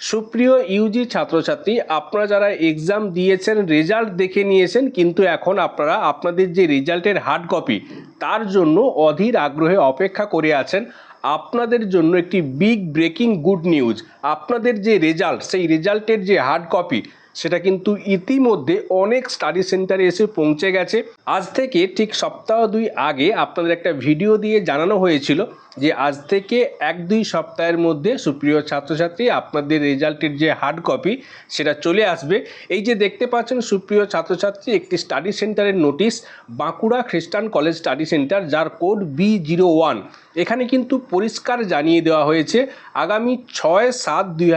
সুপ্রিয় ইউজি ছাত্রছাত্রী, আপনারা যারা এক্সাম দিয়েছেন রেজাল্ট দেখে নিয়েছেন, কিন্তু এখন আপনারা আপনাদের যে রেজাল্টের হার্ড কপি তার জন্য অধীর আগ্রহে অপেক্ষা করে আছেন আপনাদের জন্য একটি বিগ ব্রেকিং গুড নিউজ আপনাদের যে রেজাল্ট সেই রেজাল্টের যে হার্ড কপি সেটা কিন্তু ইতিমধ্যে অনেক স্টাডি সেন্টারে এসে পৌঁছে গেছে। আজ থেকে ঠিক সপ্তাহ দুই আগে আপনাদের একটা ভিডিও দিয়ে জানানো হয়েছিল যে আজ থেকে এক দুই সপ্তাহের মধ্যে সুপ্রিয় ছাত্রছাত্রী, আপনাদের রেজাল্টের যে হার্ড কপি সেটা চলে আসবে। এই যে দেখতে পাচ্ছেন সুপ্রিয় ছাত্রছাত্রী, একটি স্টাডি সেন্টারের notice Bankura Christian college study centre যার কোড বি জিরো ওয়ান এখানে কিন্তু পরিষ্কার জানিয়ে দেওয়া হয়েছে, আগামী ছয় সাত দুই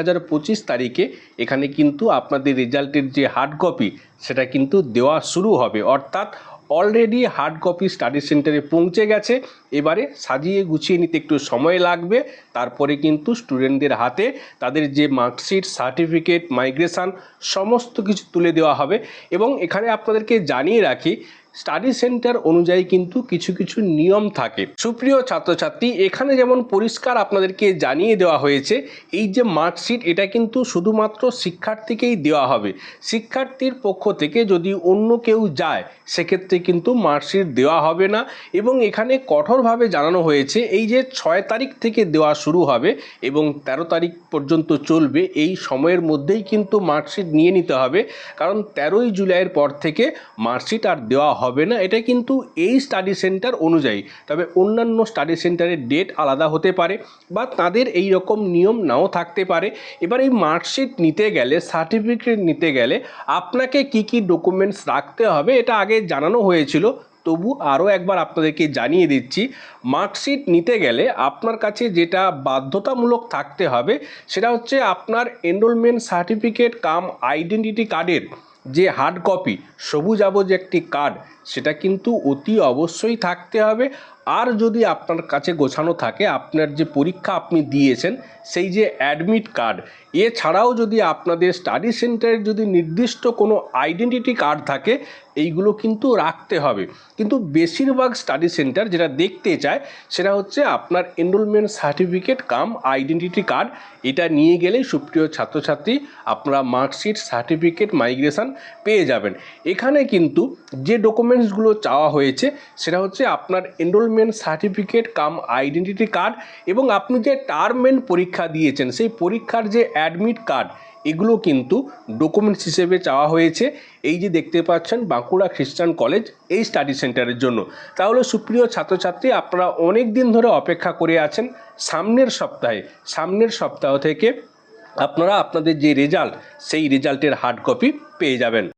তারিখে এখানে কিন্তু আপনাদের রেজাল্টের যে হার্ড কপি সেটা কিন্তু দেওয়া শুরু হবে। অর্থাৎ অলরেডি হার্ড কপি স্টাডি সেন্টারে পৌঁছে গেছে। এবারে সাজিয়ে গুছিয়ে নিতে একটু সময় লাগবে। তারপরে কিন্তু স্টুডেন্টদের হাতে তাদের যে মার্কশিট সার্টিফিকেট মাইগ্রেশান সমস্ত কিছু তুলে দেওয়া হবে। এবং এখানে আপনাদেরকে জানিয়ে রাখি স্টাডি সেন্টার অনুযায়ী কিন্তু কিছু কিছু নিয়ম থাকে। সুপ্রিয় ছাত্রছাত্রী, এখানে যেমন পরিষ্কার আপনাদেরকে জানিয়ে দেওয়া হয়েছে, এই যে মার্কশিট, এটা কিন্তু শুধুমাত্র শিক্ষার্থীকেই দেওয়া হবে। শিক্ষার্থীর পক্ষ থেকে যদি অন্য কেউ যায়, সেক্ষেত্রে কিন্তু মার্কশিট দেওয়া হবে না এবং এখানে কঠোরভাবে জানানো হয়েছে, এই যে ছয় তারিখ থেকে দেওয়া শুরু হবে এবং তেরো তারিখ পর্যন্ত চলবে, এই সময়ের মধ্যেই কিন্তু মার্কশিট নিয়ে নিতে হবে। কারণ তেরোই জুলাইয়ের পর থেকে মার্কশিট আর দেওয়া হবে না, এটা কিন্তু এই স্টাডি সেন্টার অনুযায়ী। তবে অন্যান্য স্টাডি সেন্টারের ডেট আলাদা হতে পারে বা তাদের এই রকম নিয়ম নাও থাকতে পারে। এবার এই মার্কশিট নিতে গেলে সার্টিফিকেট নিতে গেলে আপনাকে কি কি ডকুমেন্টস রাখতে হবে এটা আগে জানানো হয়েছিল। তবু আরও একবার আপনাদেরকে জানিয়ে দিচ্ছি মার্কশিট নিতে গেলে আপনার কাছে যেটা বাধ্যতামূলক থাকতে হবে সেটা হচ্ছে আপনার এনরোলমেন্ট সার্টিফিকেট কাম আইডেন্টিটি কার্ডের যে হার্ড কপি সবুজ আবজ একটি কার্ড সেটা কিন্তু অতি অবশ্যই থাকতে হবে। আর যদি আপনার কাছে গোছানো থাকে, আপনার যে পরীক্ষা আপনি দিয়েছেন, সেই যে অ্যাডমিট কার্ড এছাড়াও যদি আপনাদের স্টাডি সেন্টারের যদি নির্দিষ্ট কোনো আইডেন্টিটি কার্ড থাকে, এইগুলো কিন্তু রাখতে হবে। কিন্তু বেশিরভাগ স্টাডি সেন্টার যেটা দেখতে চায়, সেটা হচ্ছে আপনার enrolment certificate cum identity card এটা নিয়ে গেলেই সুপ্রিয় ছাত্রছাত্রী, আপনারা মার্কশিট সার্টিফিকেট মাইগ্রেশন পেয়ে যাবেন। এখানে কিন্তু যে ডকুমেন্টসগুলো চাওয়া হয়েছে, সেটা হচ্ছে আপনার enrolment certificate cum identity card এবং আপনি যে টার্মেন পরীক্ষা দিয়েছেন, সেই পরীক্ষার যে অ্যাডমিট কার্ড এগুলো কিন্তু ডকুমেন্টস হিসেবে চাওয়া হয়েছে। এই যে দেখতে পাচ্ছেন, বাঁকুড়া খ্রিস্টান কলেজ এই স্টাডি সেন্টারের জন্য। তাহলে সুপ্রিয় ছাত্রছাত্রী, আপনারা অনেক দিন ধরে অপেক্ষা করে আছেন। সামনের সপ্তাহে, সামনের সপ্তাহ থেকে আপনারা আপনাদের যে রেজাল্ট সেই রেজাল্টের হার্ড কপি পেয়ে যাবেন।